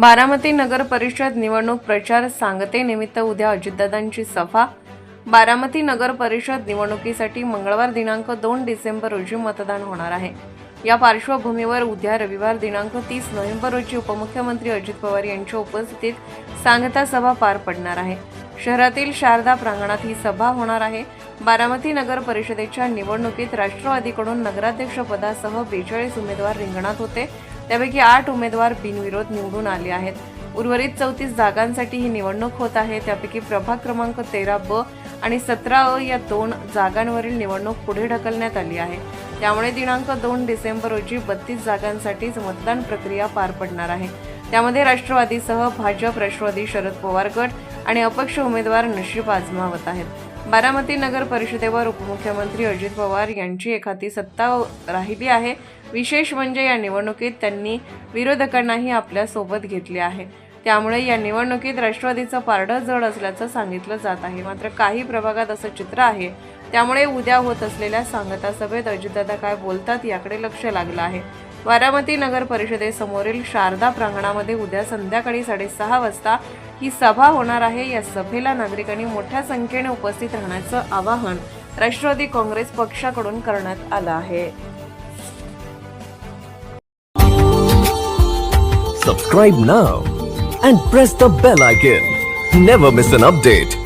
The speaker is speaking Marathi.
बारामती नगर परिषद निवडणूक प्रचार सांगतेनिमित्त उद्या अजितदादांची सभा. बारामती नगर परिषद निवडणुकीसाठी मंगळवार दिनांक दोन डिसेंबर रोजी मतदान होणार आहे. या पार्श्वभूमीवर उद्या रविवार दिनांक तीस नोव्हेंबर रोजी उपमुख्यमंत्री अजित पवार यांच्या उपस्थितीत सांगता सभा पार पडणार आहे. शहरातील शारदा प्रांगणात ही सभा होणार आहे. बारामती नगर परिषदेच्या निवडणुकीत राष्ट्रवादीकडून नगराध्यक्षपदासह बेचाळीस उमेदवार रिंगणात होते. त्यापैकी आठ उमेदवार बिनविरोध निवडून आले आहेत. उर्वरित चौतीस जागांसाठी ही निवडणूक होत आहे. त्यापैकी प्रभाग क्रमांक तेरा ब आणि सतरा अ या दोन जागांवरील निवडणूक पुढे ढकलण्यात आली आहे. त्यामुळे दिनांक दोन डिसेंबर रोजी बत्तीस जागांसाठीच मतदान प्रक्रिया पार पडणार आहे. त्यामध्ये राष्ट्रवादीसह भाजप राष्ट्रवादी शरद पवार गट आणि अपक्ष उमेदवार नशीब आजमावत आहेत. बारामती नगर परिषदेवर उपमुख्यमंत्री अजित पवार यांची एखादी सत्ता राहिली आहे. विशेष म्हणजे या निवडणुकीत त्यांनी विरोधकांनाही आपल्यासोबत घेतले आहे. त्यामुळे या निवडणुकीत राष्ट्रवादीचं पारडं जड असल्याचं सांगितलं जात आहे. मात्र काही प्रभागात असं चित्र आहे. त्यामुळे उद्या होत असलेल्या सांगता सभेत अजितदादा काय बोलतात याकडे लक्ष लागलं आहे. बारामती नगर परिषदेसमोरील शारदा प्रांगणामध्ये उद्या संध्याकाळी साडेसहा वाजता ही सभा होणार आहे. या सभेला नागरिकांनी मोठ्या संख्येने उपस्थित राहण्याचं आवाहन राष्ट्रवादी काँग्रेस पक्षाकडून करण्यात आलं आहे. Subscribe now and press the bell icon never miss an update